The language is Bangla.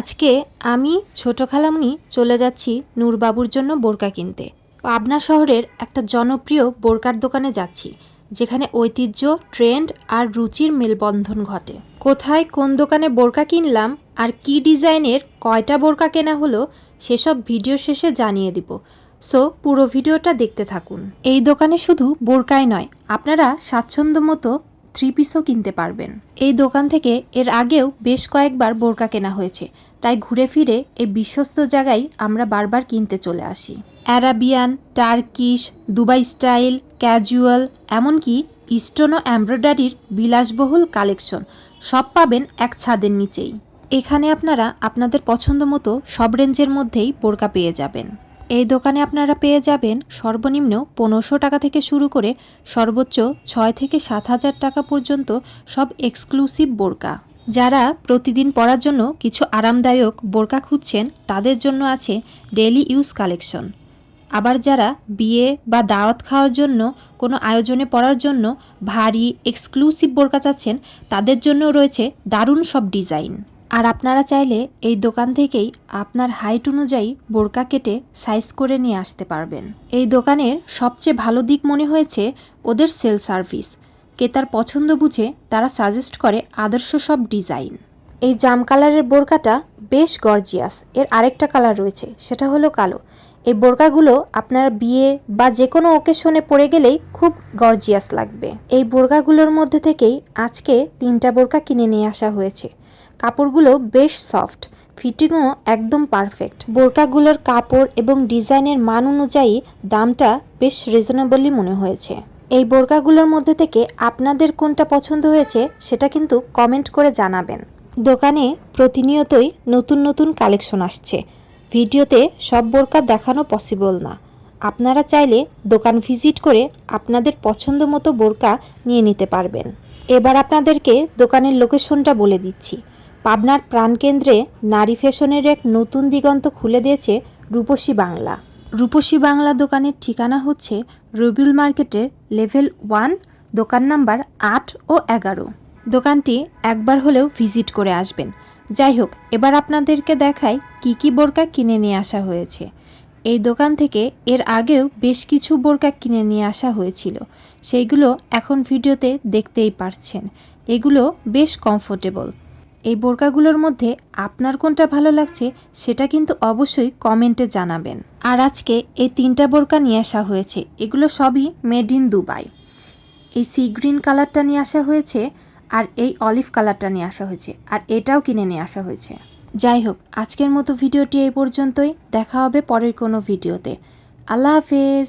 আজকে আমি ছোট খালামণি চলে যাচ্ছি নূরবাবুর জন্য বোরকা কিনতে। পাবনা শহরের একটা জনপ্রিয় বোরকার দোকানে যাচ্ছি, যেখানে ঐতিহ্য, ট্রেন্ড আর রুচির মেলবন্ধন ঘটে। কোথায় কোন দোকানে বোরকা কিনলাম আর কি ডিজাইনের কয়টা বোরকা কেনা হলো, সেসব ভিডিও শেষে জানিয়ে দিব। সো, পুরো ভিডিওটা দেখতে থাকুন। এই দোকানে শুধু বোরকাই নয়, আপনারা স্বাচ্ছন্দ্য মতো থ্রি পিসও কিনতে পারবেন। এই দোকান থেকে এর আগেও বেশ কয়েকবার বোরকা কেনা হয়েছে, তাই ঘুরে ফিরে এই বিশ্বস্ত জায়গায় আমরা বারবার কিনতে চলে আসি। Arabian, Turkish, Dubai style, casual, এমনকি ইস্টোনো এমব্রয়ডারির বিলাসবহুল কালেকশন সব পাবেন এক ছাদের নিচেই। এখানে আপনারা আপনাদের পছন্দ মতো সব রেঞ্জের মধ্যেই বোরকা পেয়ে যাবেন। এই দোকানে আপনারা পেয়ে যাবেন সর্বনিম্ন পনেরোশো টাকা থেকে শুরু করে সর্বোচ্চ ছয় থেকে সাত হাজার টাকা পর্যন্ত সব এক্সক্লুসিভ বোরকা। যারা প্রতিদিন পরার জন্য কিছু আরামদায়ক বোরকা খুঁজছেন, তাদের জন্য আছে ডেইলি ইউজ কালেকশন। আবার যারা বিয়ে বা দাওয়াত খাওয়ার জন্য কোনো আয়োজনে পড়ার জন্য ভারী, এক্সক্লুসিভ বোরকা চাচ্ছেন, তাদের জন্য রয়েছে দারুণ সব ডিজাইন। আর আপনারা চাইলে এই দোকান থেকেই আপনার হাইট অনুযায়ী বোরকা কেটে সাইজ করে নিয়ে আসতে পারবেন। এই দোকানের সবচেয়ে ভালো দিক মনে হয়েছে ওদের সেল সার্ভিস। ক্রেতার পছন্দ বুঝে তারা সাজেস্ট করে আদর্শ সব ডিজাইন। এই জাম কালারের বোরকাটা বেশ গর্জিয়াস। এর আরেকটা কালার রয়েছে, সেটা হলো কালো। এই বোরকাগুলো আপনার বিয়ে বা যে কোনো ওকেশনে পড়ে গেলেই খুব গর্জিয়াস লাগবে। এই বোরকাগুলোর মধ্যে থেকেই আজকে তিনটা বোরকা কিনে নিয়ে আসা হয়েছে। কাপড়গুলো বেশ সফট, ফিটিংও একদম পারফেক্ট। বোরকাগুলোর কাপড় এবং ডিজাইনের মান অনুযায়ী দামটা বেশ রিজনেবলই মনে হয়েছে। এই বোরকাগুলোর মধ্যে থেকে আপনাদের কোনটা পছন্দ হয়েছে সেটা কিন্তু কমেন্ট করে জানাবেন। দোকানে প্রতিনিয়তই নতুন নতুন কালেকশন আসছে। ভিডিওতে সব বোরকা দেখানো পসিবল না। আপনারা চাইলে দোকান ভিজিট করে আপনাদের পছন্দ মতো বোরকা নিয়ে নিতে পারবেন। এবার আপনাদেরকে দোকানের লোকেশনটা বলে দিচ্ছি। পাবনার প্রাণকেন্দ্রে নারী ফ্যাশনের এক নতুন দিগন্ত খুলে দিয়েছে রূপসী বাংলা। রূপসী বাংলা দোকানের ঠিকানা হচ্ছে রবিউল মার্কেটের লেভেল ওয়ান, দোকান নাম্বার আট ও এগারো। দোকানটি একবার হলেও ভিজিট করে আসবেন। যাই হোক, এবার আপনাদেরকে দেখাই কি কি বোরকা কিনে নিয়ে আসা হয়েছে। এই দোকান থেকে এর আগেও বেশ কিছু বোরকা কিনে নিয়ে আসা হয়েছিল। সেইগুলো এখন ভিডিওতে দেখতেই পারছেন। এগুলো বেশ কমফোর্টেবল। এই বোরকাগুলোর মধ্যে আপনার কোনটা ভালো লাগছে সেটা কিন্তু অবশ্যই কমেন্টে জানাবেন। আর আজকে এই তিনটা বোরকা নিয়ে আসা হয়েছে, এগুলো সবই মেড ইন দুবাই। এই সি গ্রিন কালারটা নিয়ে আসা হয়েছে আর এই অলিভ কালারটা নিয়ে আসা হয়েছে, আর এটাও কিনে নিয়ে আসা হয়েছে। যাই হোক, আজকের মতো ভিডিওটি এই পর্যন্তই, দেখা হবে পরের কোনো ভিডিওতে। আল্লাহ হাফেজ।